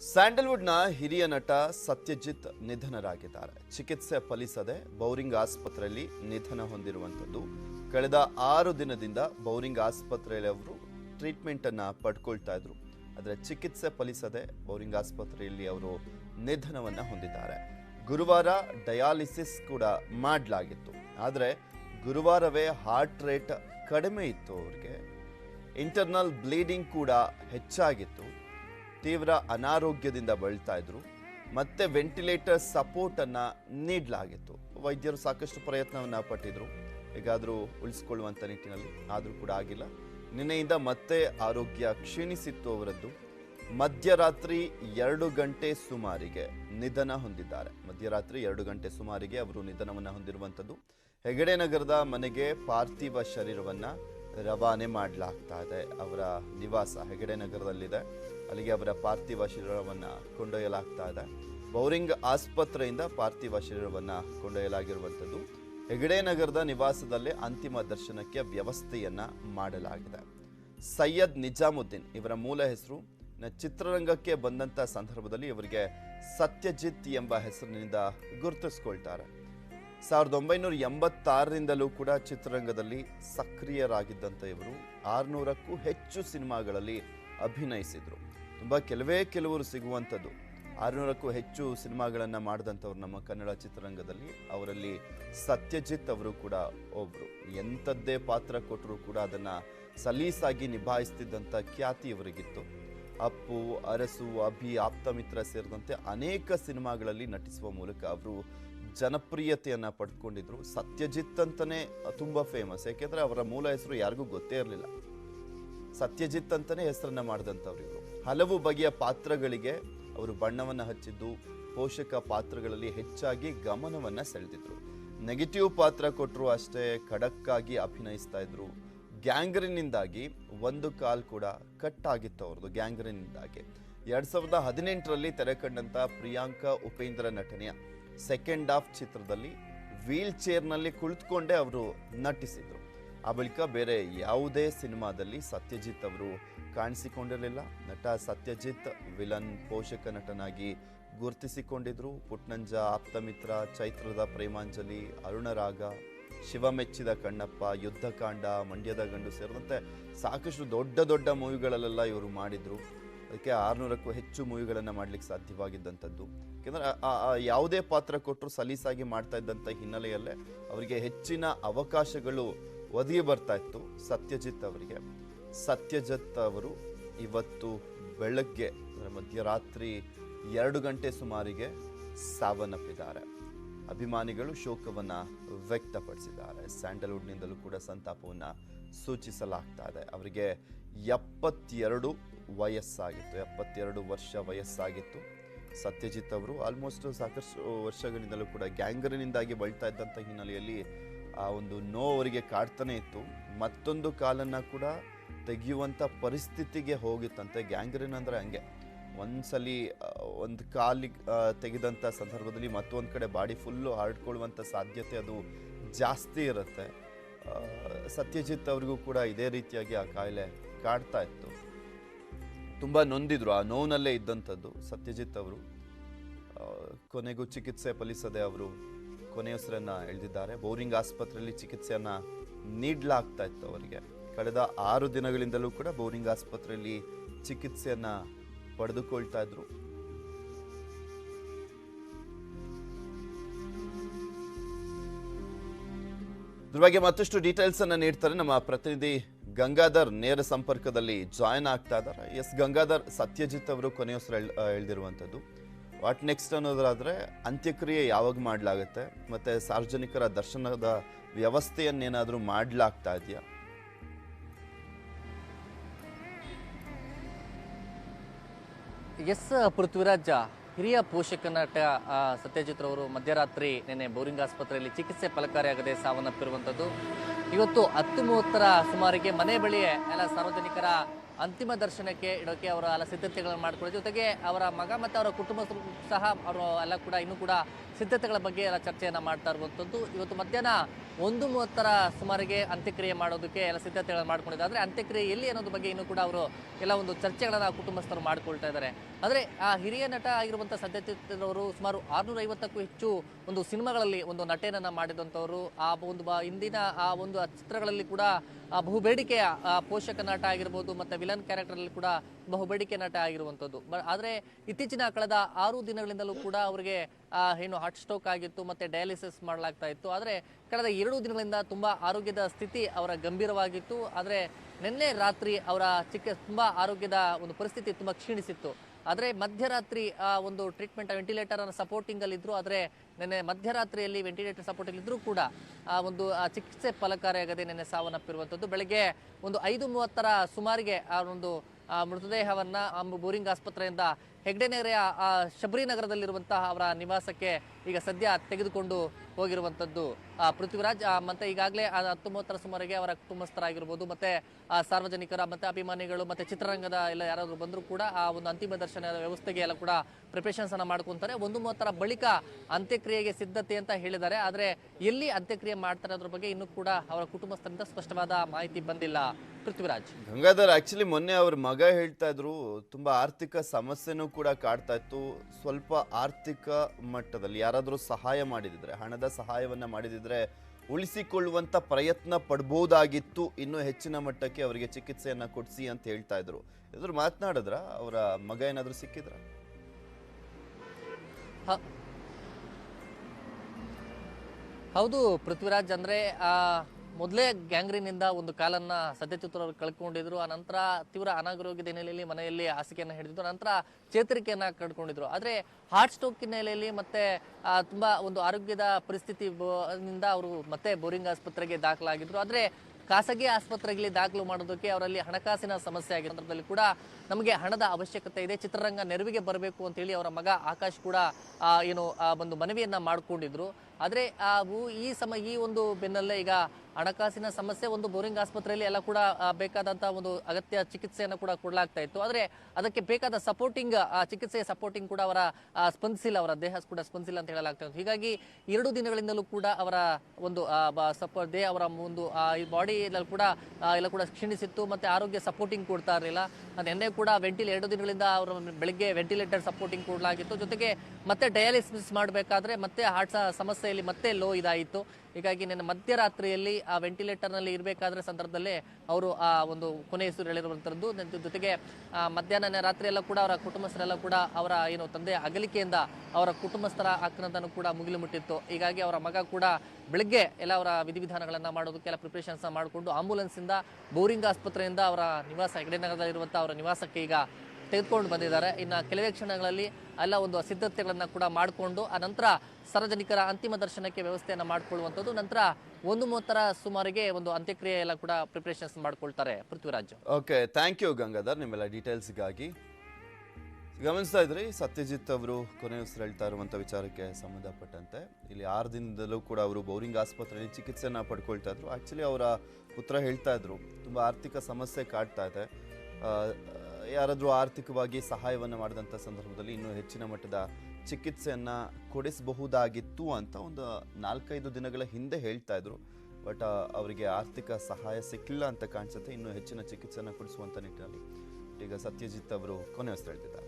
ಸ್ಯಾಂಡಲ್ವುಡ್ನ ಹಿರಿಯ ನಟ ಸತ್ಯಜಿತ್ ನಿಧನರಾಗಿದ್ದಾರೆ. ಚಿಕಿತ್ಸೆ ಫಲಿಸದೆ ಬೌರಿಂಗ್ ಆಸ್ಪತ್ರೆಯಲ್ಲಿ ನಿಧನ ಹೊಂದಿರುವಂಥದ್ದು. ಕಳೆದ ಆರು ದಿನದಿಂದ ಬೌರಿಂಗ್ ಆಸ್ಪತ್ರೆಯಲ್ಲಿ ಅವರು ಟ್ರೀಟ್ಮೆಂಟ್ ಅನ್ನ ಪಡ್ಕೊಳ್ತಾ ಇದ್ರು. ಆದರೆ ಚಿಕಿತ್ಸೆ ಫಲಿಸದೆ ಬೌರಿಂಗ್ ಆಸ್ಪತ್ರೆಯಲ್ಲಿ ಅವರು ನಿಧನವನ್ನ ಹೊಂದಿದ್ದಾರೆ. ಗುರುವಾರ ಡಯಾಲಿಸಿಸ್ ಕೂಡ ಮಾಡಲಾಗಿತ್ತು. ಆದರೆ ಗುರುವಾರವೇ ಹಾರ್ಟ್ ರೇಟ್ ಕಡಿಮೆ ಇತ್ತು ಅವ್ರಿಗೆ. ಇಂಟರ್ನಲ್ ಬ್ಲೀಡಿಂಗ್ ಕೂಡ ಹೆಚ್ಚಾಗಿತ್ತು. ತೀವ್ರ ಅನಾರೋಗ್ಯದಿಂದ ಬಳಲ್ತಾ ಇದ್ರು. ಮತ್ತೆ ವೆಂಟಿಲೇಟರ್ ಸಪೋರ್ಟ್ ಅನ್ನ ನೀಡಲಾಗಿತ್ತು. ವೈದ್ಯರು ಸಾಕಷ್ಟು ಪ್ರಯತ್ನವನ್ನು ಪಟ್ಟಿದ್ರು. ಹೇಗಾದರೂ ಉಳಿಸ್ಕೊಳ್ಳುವಂಥ ನಿಟ್ಟಿನಲ್ಲಿ, ಆದರೂ ಕೂಡ ಆಗಿಲ್ಲ. ನಿನ್ನೆಯಿಂದ ಮತ್ತೆ ಆರೋಗ್ಯ ಕ್ಷೀಣಿಸಿತ್ತು ಅವರದ್ದು. ಮಧ್ಯರಾತ್ರಿ ಎರಡು ಗಂಟೆ ಸುಮಾರಿಗೆ ನಿಧನ ಹೊಂದಿದ್ದಾರೆ. ಮಧ್ಯರಾತ್ರಿ ಎರಡು ಗಂಟೆ ಸುಮಾರಿಗೆ ಅವರು ನಿಧನವನ್ನು ಹೊಂದಿರುವಂಥದ್ದು. ಹೆಗಡೆ ನಗರದ ಮನೆಗೆ ಪಾರ್ಥಿವ ಶರೀರವನ್ನು ರವಾನೆ ಮಾಡಲಾಗ್ತಾ ಇದೆ. ಅವರ ನಿವಾಸ ಹೆಗಡೆ ನಗರದಲ್ಲಿದೆ. ಅಲ್ಲಿಗೆ ಅವರ ಪಾರ್ಥಿವ ಶರೀರವನ್ನು ಕೊಂಡೊಯ್ಯಲಾಗ್ತಾ ಇದೆ. ಬೌರಿಂಗ್ ಆಸ್ಪತ್ರೆಯಿಂದ ಪಾರ್ಥಿವ ಶರೀರವನ್ನು ಕೊಂಡೊಯ್ಯಲಾಗಿರುವಂಥದ್ದು ಹೆಗಡೆ ನಗರದ ನಿವಾಸದಲ್ಲೇ ಅಂತಿಮ ದರ್ಶನಕ್ಕೆ ವ್ಯವಸ್ಥೆಯನ್ನ ಮಾಡಲಾಗಿದೆ. ಸೈಯದ್ ನಿಜಾಮುದ್ದೀನ್ ಇವರ ಮೂಲ ಹೆಸರು ಚಿತ್ರರಂಗಕ್ಕೆ ಬಂದಂತ ಸಂದರ್ಭದಲ್ಲಿ ಇವರಿಗೆ ಸತ್ಯಜಿತ್ ಎಂಬ ಹೆಸರಿನಿಂದ ಗುರುತಿಸ್ಕೊಳ್ತಾರೆ. ಸಾವಿರದ ಒಂಬೈನೂರ ಎಂಬತ್ತಾರರಿಂದಲೂ ಕೂಡ ಚಿತ್ರರಂಗದಲ್ಲಿ ಸಕ್ರಿಯರಾಗಿದ್ದಂಥ ಇವರು ಆರುನೂರಕ್ಕೂ ಹೆಚ್ಚು ಸಿನಿಮಾಗಳಲ್ಲಿ ಅಭಿನಯಿಸಿದ್ರು. ತುಂಬ ಕೆಲವೇ ಕೆಲವರು ಸಿಗುವಂಥದ್ದು. ಆರುನೂರಕ್ಕೂ ಹೆಚ್ಚು ಸಿನಿಮಾಗಳನ್ನು ಮಾಡಿದಂಥವ್ರು ನಮ್ಮ ಕನ್ನಡ ಚಿತ್ರರಂಗದಲ್ಲಿ, ಅವರಲ್ಲಿ ಸತ್ಯಜಿತ್ ಅವರು ಕೂಡ ಒಬ್ಬರು ಎಂಥದ್ದೇ ಪಾತ್ರ ಕೊಟ್ಟರು ಕೂಡ ಅದನ್ನು ಸಲೀಸಾಗಿ ನಿಭಾಯಿಸ್ತಿದ್ದಂಥ ಖ್ಯಾತಿ ಇವರಿಗಿತ್ತು. ಅಪ್ಪು, ಅರಸು, ಅಭಿ ಆಪ್ತಮಿತ್ರ ಸೇರಿದಂತೆ ಅನೇಕ ಸಿನಿಮಾಗಳಲ್ಲಿ ನಟಿಸುವ ಮೂಲಕ ಅವರು ಜನಪ್ರಿಯತೆಯನ್ನು ಪಡ್ಕೊಂಡಿದ್ರು. ಸತ್ಯಜಿತ್ ಅಂತಲೇ ತುಂಬ ಫೇಮಸ್ ಯಾಕೆಂದರೆ ಅವರ ಮೂಲ ಹೆಸರು ಯಾರಿಗೂ ಗೊತ್ತೇ ಇರಲಿಲ್ಲ. ಸತ್ಯಜಿತ್ ಅಂತಲೇ ಹೆಸರನ್ನು ಮಾಡಿದಂಥವ್ರು ಇವರು. ಹಲವು ಬಗೆಯ ಪಾತ್ರಗಳಿಗೆ ಅವರು ಬಣ್ಣವನ್ನು ಹಚ್ಚಿದ್ದು, ಪೋಷಕ ಪಾತ್ರಗಳಲ್ಲಿ ಹೆಚ್ಚಾಗಿ ಗಮನವನ್ನು ಸೆಳೆದಿದ್ರು. ನೆಗೆಟಿವ್ ಪಾತ್ರ ಕೊಟ್ಟರು ಅಷ್ಟೇ ಖಡಕ್ಕಾಗಿ ಅಭಿನಯಿಸ್ತಾ ಇದ್ರು. ಗ್ಯಾಂಗ್ರಿನಿಂದಾಗಿ ಒಂದು ಕಾಲ್ ಕೂಡ ಕಟ್ ಆಗಿತ್ತು ಅವ್ರದ್ದು ಗ್ಯಾಂಗ್ರಿನಿಂದಾಗಿ ಎರಡ್ ಸಾವಿರದ ಹದಿನೆಂಟರಲ್ಲಿ ತೆರೆ ಕಂಡಂತ ಪ್ರಿಯಾಂಕಾ ಉಪೇಂದ್ರ ನಟನೆಯ ಸೆಕೆಂಡ್ ಹಾಫ್ ಚಿತ್ರದಲ್ಲಿ ವೀಲ್ ಚೇರ್ನಲ್ಲಿ ಕುಳಿತುಕೊಂಡೇ ಅವರು ನಟಿಸಿದ್ರು. ಆ ಬಳಿಕ ಬೇರೆ ಯಾವುದೇ ಸಿನಿಮಾದಲ್ಲಿ ಸತ್ಯಜಿತ್ ಅವರು ಕಾಣಿಸಿಕೊಂಡಿರಲಿಲ್ಲ. ನಟ ಸತ್ಯಜಿತ್ ವಿಲನ್ ಪೋಷಕ ನಟನಾಗಿ ಗುರುತಿಸಿಕೊಂಡಿದ್ರು. ಪುಟ್ನಂಜ, ಆಪ್ತಮಿತ್ರ, ಚೈತ್ರದ ಪ್ರೇಮಾಂಜಲಿ, ಅರುಣರಾಗ, ಶಿವಮೆಚ್ಚಿದ ಕಣ್ಣಪ್ಪ, ಯುದ್ಧಕಾಂಡ, ಮಂಡ್ಯದ ಗಂಡು ಸೇರಿದಂತೆ ಸಾಕಷ್ಟು ದೊಡ್ಡ ದೊಡ್ಡ ಮೂವಿಗಳಲ್ಲೆಲ್ಲ ಇವರು ಮಾಡಿದ್ರು. ಅದಕ್ಕೆ ಆರುನೂರಕ್ಕೂ ಹೆಚ್ಚು ಮೂವಿಗಳನ್ನು ಮಾಡ್ಲಿಕ್ಕೆ ಸಾಧ್ಯವಾಗಿದ್ದಂಥದ್ದು. ಯಾಕೆಂದರೆ ಯಾವುದೇ ಪಾತ್ರ ಕೊಟ್ಟರು ಸಲೀಸಾಗಿ ಮಾಡ್ತಾ ಇದ್ದಂಥ ಹಿನ್ನೆಲೆಯಲ್ಲೇ ಅವರಿಗೆ ಹೆಚ್ಚಿನ ಅವಕಾಶಗಳು ಒದಗಿ ಬರ್ತಾ ಇತ್ತು ಸತ್ಯಜಿತ್ ಅವರಿಗೆ. ಸತ್ಯಜಿತ್ ಅವರು ಇವತ್ತು ಬೆಳಗ್ಗೆ ಮಧ್ಯರಾತ್ರಿ ಎರಡು ಗಂಟೆ ಸುಮಾರಿಗೆ ಸಾವನ್ನಪ್ಪಿದ್ದಾರೆ. ಅಭಿಮಾನಿಗಳು ಶೋಕವನ್ನ ವ್ಯಕ್ತಪಡಿಸಿದ್ದಾರೆ. ಸ್ಯಾಂಡಲ್ವುಡ್ನಿಂದಲೂ ಕೂಡ ಸಂತಾಪವನ್ನು ಸೂಚಿಸಲಾಗ್ತಾ ಇದೆ ಅವರಿಗೆ ಎಪ್ಪತ್ತೆರಡು ವಯಸ್ಸಾಗಿತ್ತು, ಎಪ್ಪತ್ತೆರಡು ವರ್ಷ ವಯಸ್ಸಾಗಿತ್ತು. ಸತ್ಯಜಿತ್ ಅವರು ಆಲ್ಮೋಸ್ಟ್ ಸಾಕಷ್ಟು ವರ್ಷಗಳಿಂದಲೂ ಕೂಡ ಗ್ಯಾಂಗರಿನಿಂದಾಗಿ ಬಳಲ್ತಾ ಇದ್ದಂಥ ಹಿನ್ನೆಲೆಯಲ್ಲಿ ಆ ಒಂದು ನೋವು ಅವರಿಗೆ ಕಾಡ್ತಾನೆ ಇತ್ತು. ಮತ್ತೊಂದು ಕಾಲನ್ನು ಕೂಡ ತೆಗೆಯುವಂಥ ಪರಿಸ್ಥಿತಿಗೆ ಹೋಗಿತ್ತಂತೆ. ಗ್ಯಾಂಗ್ರಿನ್ ಅಂದರೆ ಹಂಗೆ. ಒಂದ್ಸಲಿ ಒಂದು ಕಾಲಿಗೆ ತೆಗೆದಂಥ ಸಂದರ್ಭದಲ್ಲಿ ಮತ್ತೊಂದು ಕಡೆ ಬಾಡಿ ಫುಲ್ಲು ಹರಡ್ಕೊಳ್ಳುವಂಥ ಸಾಧ್ಯತೆ ಅದು ಜಾಸ್ತಿ ಇರುತ್ತೆ. ಸತ್ಯಜಿತ್ ಅವ್ರಿಗೂ ಕೂಡ ಇದೇ ರೀತಿಯಾಗಿ ಆ ಕಾಯಿಲೆ ಕಾಡ್ತಾ ಇತ್ತು. ತುಂಬ ನೊಂದಿದ್ರು ಆ ನೋವಿನಲ್ಲೇ ಇದ್ದಂಥದ್ದು ಸತ್ಯಜಿತ್ ಅವರು. ಕೊನೆಗೂ ಚಿಕಿತ್ಸೆ ಫಲಿಸದೆ ಅವರು ಕೊನೆಯ ಹೆಸರನ್ನು ಎಳೆದಿದ್ದಾರೆ. ಬೋರಿಂಗ್ ಆಸ್ಪತ್ರೆಯಲ್ಲಿ ಚಿಕಿತ್ಸೆಯನ್ನು ನೀಡಲಾಗ್ತಾ ಇತ್ತು ಅವರಿಗೆ. ಕಳೆದ ಆರು ದಿನಗಳಿಂದಲೂ ಕೂಡ ಬೌರಿಂಗ್ ಆಸ್ಪತ್ರೆಯಲ್ಲಿ ಚಿಕಿತ್ಸೆಯನ್ನ ಪಡೆದುಕೊಳ್ತಾ ಇದ್ರು. ಇದ್ರ ಬಗ್ಗೆ ಮತ್ತಷ್ಟು ಡೀಟೇಲ್ಸ್ ಅನ್ನ ನೀಡ್ತಾರೆ ನಮ್ಮ ಪ್ರತಿನಿಧಿ ಗಂಗಾಧರ್ ನೇರ ಸಂಪರ್ಕದಲ್ಲಿ ಜಾಯ್ನ್ ಆಗ್ತಾ ಇದ್ದಾರೆ. ಎಸ್ ಗಂಗಾಧರ್, ಸತ್ಯಜಿತ್ ಅವರು ಕೊನೆಯೋಸ್ರು ಎಳ್ದಿರುವಂಥದ್ದು ವಾಟ್ ನೆಕ್ಸ್ಟ್ ಅನ್ನೋದಾದ್ರೆ ಅಂತ್ಯಕ್ರಿಯೆ ಯಾವಾಗ ಮಾಡಲಾಗುತ್ತೆ? ಮತ್ತೆ ಸಾರ್ವಜನಿಕರ ದರ್ಶನದ ವ್ಯವಸ್ಥೆಯನ್ನೇನಾದರೂ ಮಾಡಲಾಗ್ತಾ ಇದೆಯಾ? ಎಸ್, ಪೃಥ್ವಿರಾಜ, ಹಿರಿಯ ಪೋಷಕ ನಟ ಸತ್ಯಜಿತ್ ರವರು ಮಧ್ಯರಾತ್ರಿ ನಿನ್ನೆ ಬೋರಿಂಗ್ ಆಸ್ಪತ್ರೆಯಲ್ಲಿ ಚಿಕಿತ್ಸೆ ಫಲಕಾರಿಯಾಗದೆ ಸಾವನ್ನಪ್ಪಿರುವಂಥದ್ದು. ಇವತ್ತು ಹತ್ತು ಮೂವತ್ತರ ಸುಮಾರಿಗೆ ಮನೆ ಬಳಿಯೇ ಎಲ್ಲ ಸಾರ್ವಜನಿಕರ ಅಂತಿಮ ದರ್ಶನಕ್ಕೆ ಇಡೋಕೆ ಅವರ ಎಲ್ಲ ಸಿದ್ಧತೆಗಳನ್ನು ಮಾಡಿಕೊಳ್ಳೋ. ಜೊತೆಗೆ ಅವರ ಮಗ ಮತ್ತು ಅವರ ಕುಟುಂಬ ಸಹ, ಅವರು ಎಲ್ಲ ಕೂಡ, ಇನ್ನೂ ಕೂಡ ಸಿದ್ಧತೆಗಳ ಬಗ್ಗೆ ಎಲ್ಲ ಚರ್ಚೆಯನ್ನು ಮಾಡ್ತಾ ಇರುವಂಥದ್ದು ಇವತ್ತು ಮಧ್ಯಾಹ್ನ ಒಂದು ಮೂವತ್ತರ ಸುಮಾರಿಗೆ ಅಂತ್ಯಕ್ರಿಯೆ ಮಾಡೋದಕ್ಕೆ ಎಲ್ಲ ಸಿದ್ಧತೆಗಳನ್ನು ಮಾಡ್ಕೊಂಡಿದ್ದಾರೆ ಆದರೆ ಅಂತ್ಯಕ್ರಿಯೆ ಎಲ್ಲಿ ಅನ್ನೋದ್ರ ಬಗ್ಗೆ ಇನ್ನೂ ಕೂಡ ಅವರು ಎಲ್ಲ ಒಂದು ಚರ್ಚೆಗಳನ್ನು ಕುಟುಂಬಸ್ಥರು ಮಾಡಿಕೊಳ್ತಾ ಇದ್ದಾರೆ. ಆದರೆ ಆ ಹಿರಿಯ ನಟ ಆಗಿರುವಂಥ ಸತ್ಯಜಿತ್ ಅವರು ಸುಮಾರು ಆರುನೂರ ಐವತ್ತಕ್ಕೂ ಹೆಚ್ಚು ಒಂದು ಸಿನಿಮಾಗಳಲ್ಲಿ ಒಂದು ನಟನೆಯನ್ನು ಮಾಡಿದಂಥವರು. ಆ ಒಂದು ಬ- ಇಂದಿನ ಆ ಒಂದು ಚಿತ್ರಗಳಲ್ಲಿ ಕೂಡ ಬಹುಬೇಡಿಕೆಯ ಬಹು ಬೇಡಿಕೆಯ ಪೋಷಕ ನಟ ಆಗಿರ್ಬೋದು, ಮತ್ತು ವಿಲನ್ ಕ್ಯಾರೆಕ್ಟರಲ್ಲಿ ಕೂಡ ಬಹು ಬೇಡಿಕೆ ನಟ ಆಗಿರುವಂಥದ್ದು. ಬ ಆದರೆ ಇತ್ತೀಚಿನ ಕಳೆದ ಆರು ದಿನಗಳಿಂದಲೂ ಕೂಡ ಅವರಿಗೆ ಏನು ಹಾರ್ಟ್ ಸ್ಟ್ರೋಕ್ ಆಗಿತ್ತು ಮತ್ತು ಡಯಾಲಿಸಿಸ್ ಮಾಡಲಾಗ್ತಾ ಇತ್ತು. ಆದರೆ ಕಳೆದ ಎರಡು ದಿನಗಳಿಂದ ತುಂಬ ಆರೋಗ್ಯದ ಸ್ಥಿತಿ ಅವರ ಗಂಭೀರವಾಗಿತ್ತು. ಆದರೆ ನಿನ್ನೆ ರಾತ್ರಿ ಅವರ ಚಿಕ್ಕ, ತುಂಬ ಆರೋಗ್ಯದ ಒಂದು ಪರಿಸ್ಥಿತಿ ತುಂಬ ಕ್ಷೀಣಿಸಿತ್ತು. ಆದರೆ ಮಧ್ಯರಾತ್ರಿ, ಆ, ಒಂದು ಟ್ರೀಟ್ಮೆಂಟ್ ವೆಂಟಿಲೇಟರ್ ಅನ್ನು ಸಪೋರ್ಟಿಂಗ್ ಅಲ್ಲಿ ಇದ್ರು. ಆದರೆ ನಿನ್ನೆ ಮಧ್ಯರಾತ್ರಿಯಲ್ಲಿ ವೆಂಟಿಲೇಟರ್ ಸಪೋರ್ಟಿಂಗ್ ಇದ್ರೂ ಕೂಡ, ಆ, ಒಂದು ಚಿಕಿತ್ಸೆ ಫಲಕಾರಿಯಾಗದೆ ನಿನ್ನೆ ಸಾವನ್ನಪ್ಪಿರುವಂಥದ್ದು. ಬೆಳಗ್ಗೆ ಒಂದು ಐದು ಮೂವತ್ತರ ಸುಮಾರಿಗೆ ಆ, ಒಂದು ಮೃತದೇಹವನ್ನ ಬೋರಿಂಗ್ ಆಸ್ಪತ್ರೆಯಿಂದ ಹೆಗ್ಡೆನೆರೆಯ ಶಬರಿನಗರದಲ್ಲಿರುವಂತಹ ಅವರ ನಿವಾಸಕ್ಕೆ ಈಗ ಸದ್ಯ ತೆಗೆದುಕೊಂಡು ಹೋಗಿರುವಂಥದ್ದು. ಪೃಥ್ವಿರಾಜ್ ಮತ್ತೆ ಈಗಾಗಲೇ ಹತ್ತು ಮೂವತ್ತರ ಸುಮಾರಿಗೆ ಅವರ ಕುಟುಂಬಸ್ಥರಾಗಿರ್ಬೋದು, ಮತ್ತೆ ಸಾರ್ವಜನಿಕರ, ಮತ್ತೆ ಅಭಿಮಾನಿಗಳು, ಮತ್ತೆ ಚಿತ್ರರಂಗದ ಎಲ್ಲ ಯಾರಾದರೂ ಬಂದರೂ ಕೂಡ ಆ ಒಂದು ಅಂತಿಮ ದರ್ಶನ ವ್ಯವಸ್ಥೆಗೆ ಎಲ್ಲ ಕೂಡ ಪ್ರಿಪರೇಷನ್ಸ್ ಅನ್ನ ಮಾಡ್ಕೊಂತಾರೆ. ಒಂದು ಮೂವತ್ತರ ಬಳಿಕ ಅಂತ್ಯಕ್ರಿಯೆಗೆ ಸಿದ್ಧತೆ ಅಂತ ಹೇಳಿದ್ದಾರೆ. ಆದರೆ ಎಲ್ಲಿ ಅಂತ್ಯಕ್ರಿಯೆ ಮಾಡ್ತಾರೆ ಅದ್ರ ಬಗ್ಗೆ ಇನ್ನೂ ಕೂಡ ಅವರ ಕುಟುಂಬಸ್ಥರಿಂದ ಸ್ಪಷ್ಟವಾದ ಮಾಹಿತಿ ಬಂದಿಲ್ಲ. ಪೃಥ್ವಿರಾಜ್. ಗಂಗಾಧರ್ ಆಕ್ಚುಲಿ ಮೊನ್ನೆ ಅವ್ರ ಮಗ ಹೇಳ್ತಾ ಇದ್ರು, ತುಂಬಾ ಆರ್ಥಿಕ ಸಮಸ್ಯೆನೂ ಕೂಡ ಕಾಡ್ತಾ ಇತ್ತು. ಸ್ವಲ್ಪ ಆರ್ಥಿಕ ಮಟ್ಟದಲ್ಲಿ ಯಾರಾದರೂ ಸಹಾಯ ಮಾಡಿದಿದ್ರೆ, ಹಣದ ಸಹಾಯವನ್ನ ಮಾಡಿದಿದ್ರೆ ಉಳಿಸಿಕೊಳ್ಳುವಂತ ಪ್ರಯತ್ನ ಪಡ್ಬೋದಾಗಿತ್ತು. ಇನ್ನೂ ಹೆಚ್ಚಿನ ಮಟ್ಟಕ್ಕೆ ಅವರಿಗೆ ಚಿಕಿತ್ಸೆಯನ್ನ ಕೊಡಿಸಿ ಅಂತ ಹೇಳ್ತಾ ಇದ್ರು. ಇದ್ರ ಮಾತನಾಡಿದ್ರ? ಅವರ ಮಗ ಏನಾದರೂ ಸಿಕ್ಕಿದ್ರ? ಹೌದು, ಪೃಥ್ವಿರಾಜ್ ಅಂದ್ರೆ ಮೊದಲೇ ಗ್ಯಾಂಗ್ರೀನಿಂದ ಒಂದು ಕಾಲನ್ನ ಸತ್ಯಚಿತ್ರ ಅವರು ಕಳ್ಕೊಂಡಿದ್ರು, ಆ ನಂತರ ತೀವ್ರ ಅನಾರೋಗ್ಯದ ಹಿನ್ನೆಲೆಯಲ್ಲಿ ಮನೆಯಲ್ಲಿ ಹಾಸಿಗೆಯನ್ನು ಹಿಡಿದಿದ್ರು ನಂತರ ಚೇತರಿಕೆಯನ್ನ ಕಳ್ಕೊಂಡಿದ್ರು. ಆದ್ರೆ ಹಾರ್ಟ್ ಸ್ಟ್ರೋಕ್ ಹಿನ್ನೆಲೆಯಲ್ಲಿ ಮತ್ತೆ ತುಂಬಾ ಒಂದು ಆರೋಗ್ಯದ ಪರಿಸ್ಥಿತಿ ನಿಂದ ಅವರು ಮತ್ತೆ ಬೋರಿಂಗ್ ಆಸ್ಪತ್ರೆಗೆ ದಾಖಲಾಗಿದ್ರು. ಆದ್ರೆ ಖಾಸಗಿ ಆಸ್ಪತ್ರೆಗಳಲ್ಲಿ ದಾಖಲು ಮಾಡೋದಕ್ಕೆ ಅವರಲ್ಲಿ ಹಣಕಾಸಿನ ಸಮಸ್ಯೆ ಆಗಿರೋದ್ರಲ್ಲಿ ಸಂದರ್ಭದಲ್ಲಿ ಕೂಡ ನಮಗೆ ಹಣದ ಅವಶ್ಯಕತೆ ಇದೆ, ಚಿತ್ರರಂಗ ನೆರವಿಗೆ ಬರಬೇಕು ಅಂತ ಹೇಳಿ ಅವರ ಮಗ ಆಕಾಶ್ ಕೂಡ ಏನು ಒಂದು ಮನವಿಯನ್ನ ಮಾಡಿಕೊಂಡಿದ್ರು. ಆದರೆ ಈ ಸಮ, ಈ ಒಂದು ಬೆನ್ನಲ್ಲೇ ಈಗ ಹಣಕಾಸಿನ ಸಮಸ್ಯೆ ಒಂದು ಬೋರಿಂಗ್ ಆಸ್ಪತ್ರೆಯಲ್ಲಿ ಎಲ್ಲ ಕೂಡ ಬೇಕಾದಂಥ ಒಂದು ಅಗತ್ಯ ಚಿಕಿತ್ಸೆಯನ್ನು ಕೂಡ ಕೊಡಲಾಗ್ತಾ ಇತ್ತು. ಆದರೆ ಅದಕ್ಕೆ ಬೇಕಾದ ಸಪೋರ್ಟಿಂಗ್ ಚಿಕಿತ್ಸೆಯ ಸಪೋರ್ಟಿಂಗ್ ಕೂಡ ಅವರ ಸ್ಪಂದಿಸಿಲ್ಲ, ಅವರ ದೇಹ ಕೂಡ ಸ್ಪಂದಿಸಿಲ್ಲ ಅಂತ ಹೇಳಲಾಗ್ತಾ ಇತ್ತು. ಹೀಗಾಗಿ ಎರಡು ದಿನಗಳಿಂದಲೂ ಕೂಡ ಅವರ ಒಂದು ದೇಹ ಅವರ ಒಂದು ಬಾಡಿ ಕೂಡ ಎಲ್ಲ ಕೂಡ ಕ್ಷೀಣಿಸಿತ್ತು ಮತ್ತೆ ಆರೋಗ್ಯ ಸಪೋರ್ಟಿಂಗ್ ಕೊಡ್ತಾ ಇರಲಿಲ್ಲ. ನಿನ್ನೆ ಕೂಡ ವೆಂಟಿಲ್, ಎರಡು ದಿನಗಳಿಂದ ಅವರ ಬೆಳಗ್ಗೆ ವೆಂಟಿಲೇಟರ್ ಸಪೋರ್ಟಿಂಗ್ ಕೊಡಲಾಗಿತ್ತು. ಜೊತೆಗೆ ಮತ್ತೆ ಡಯಾಲಿಸಿಸ್ ಮಾಡಬೇಕಾದ್ರೆ ಮತ್ತೆ ಹಾರ್ಟ್ ಸಮಸ್ಯೆಯಲ್ಲಿ ಮತ್ತೆ ಲೋ ಇದಾಯಿತು. ಹೀಗಾಗಿ ನಿನ್ನೆ ಮಧ್ಯರಾತ್ರಿಯಲ್ಲಿ ಆ ವೆಂಟಿಲೇಟರ್ನಲ್ಲಿ ಇರಬೇಕಾದ್ರೆ ಸಂದರ್ಭದಲ್ಲೇ ಅವರು ಆ ಒಂದು ಕೊನೆ ಹೆಸರು ಹೇಳಿರುವಂಥದ್ದು ಜೊತೆಗೆ ಮಧ್ಯಾಹ್ನ ರಾತ್ರಿ ಎಲ್ಲ ಕೂಡ ಅವರ ಕುಟುಂಬಸ್ಥರೆಲ್ಲ ಕೂಡ ಅವರ ಏನು ತಂದೆ ಅಗಲಿಕೆಯಿಂದ ಅವರ ಕುಟುಂಬಸ್ಥರ ಆಕ್ರಂದನೂ ಕೂಡ ಮುಗಿಲು ಮುಟ್ಟಿತ್ತು. ಹೀಗಾಗಿ ಅವರ ಮಗ ಕೂಡ ಬೆಳಗ್ಗೆ ಎಲ್ಲ ಅವರ ವಿಧಿವಿಧಾನಗಳನ್ನು ಮಾಡೋದಕ್ಕೆಲ್ಲ ಪ್ರಿಪರೇಷನ್ಸ್ ಮಾಡಿಕೊಂಡು ಆಂಬುಲೆನ್ಸಿಂದ ಬೋರಿಂಗ್ ಆಸ್ಪತ್ರೆಯಿಂದ ಅವರ ನಿವಾಸ ಹೆಗಡೆ ನಗರದಲ್ಲಿರುವಂಥ ಅವರ ನಿವಾಸಕ್ಕೆ ಈಗ ತೆಗೆದುಕೊಂಡು ಬಂದಿದ್ದಾರೆ. ಇನ್ನು ಕೆಲವೇ ಕ್ಷಣಗಳಲ್ಲಿ ಎಲ್ಲ ಒಂದು ಸಿದ್ಧತೆಗಳನ್ನು ಕೂಡ ಮಾಡಿಕೊಂಡು, ಆ ನಂತರ ಸಾರ್ವಜನಿಕರ ಅಂತಿಮ ದರ್ಶನಕ್ಕೆ ವ್ಯವಸ್ಥೆಯನ್ನು ಮಾಡಿಕೊಳ್ಳುವಂಥದ್ದು. ನಂತರ ಒಂದು ಮೂವತ್ತರ ಸುಮಾರಿಗೆ ಒಂದು ಅಂತ್ಯಕ್ರಿಯೆ ಎಲ್ಲ ಕೂಡ ಪ್ರಿಪ್ರೇಷನ್ಸ್ ಮಾಡ್ಕೊಳ್ತಾರೆ Prithviraj. Okay thank you Gangadhar. ನಿಮ್ಮೆಲ್ಲ ಡೀಟೇಲ್ಸ್ಗಾಗಿ ಗಮನಿಸ್ತಾ ಇದ್ರಿ. ಸತ್ಯಜಿತ್ ಅವರು ಕೊನೆ ಉಸಿರು ಹೇಳ್ತಾ ಇರುವಂಥ ವಿಚಾರಕ್ಕೆ ಸಂಬಂಧಪಟ್ಟಂತೆ. ಇಲ್ಲಿ ಆರು ದಿನದಲ್ಲೂ ಕೂಡ ಅವರು ಬೌರಿಂಗ್ ಆಸ್ಪತ್ರೆಯಲ್ಲಿ ಚಿಕಿತ್ಸೆಯನ್ನು ಪಡ್ಕೊಳ್ತಾ ಇದ್ರು. ಆ್ಯಕ್ಚುಲಿ ಅವರ ಪುತ್ರ ಹೇಳ್ತಾ ಇದ್ರು, ತುಂಬ ಆರ್ಥಿಕ ಸಮಸ್ಯೆ ಕಾಡ್ತಾ ಇದೆ. ಯಾರಾದರೂ ಆರ್ಥಿಕವಾಗಿ ಸಹಾಯವನ್ನು ಮಾಡಿದಂಥ ಸಂದರ್ಭದಲ್ಲಿ ಇನ್ನೂ ಹೆಚ್ಚಿನ ಮಟ್ಟದ ಚಿಕಿತ್ಸೆಯನ್ನು ಕೊಡಿಸಬಹುದಾಗಿತ್ತು ಅಂತ ಒಂದು ನಾಲ್ಕೈದು ದಿನಗಳ ಹಿಂದೆ ಹೇಳ್ತಾ ಇದ್ರು. ಬಟ್ ಅವರಿಗೆ ಆರ್ಥಿಕ ಸಹಾಯ ಸಿಕ್ಕಿಲ್ಲ ಅಂತ ಕಾಣಿಸುತ್ತೆ. ಇನ್ನೂ ಹೆಚ್ಚಿನ ಚಿಕಿತ್ಸೆಯನ್ನು ಕೊಡಿಸುವಂಥ ನಿಟ್ಟಿನಲ್ಲಿ ಈಗ ಸತ್ಯಜಿತ್ ಅವರು ಕೊನೆ ಉಸಿರು ಹೇಳ್ತಿದ್ದಾರೆ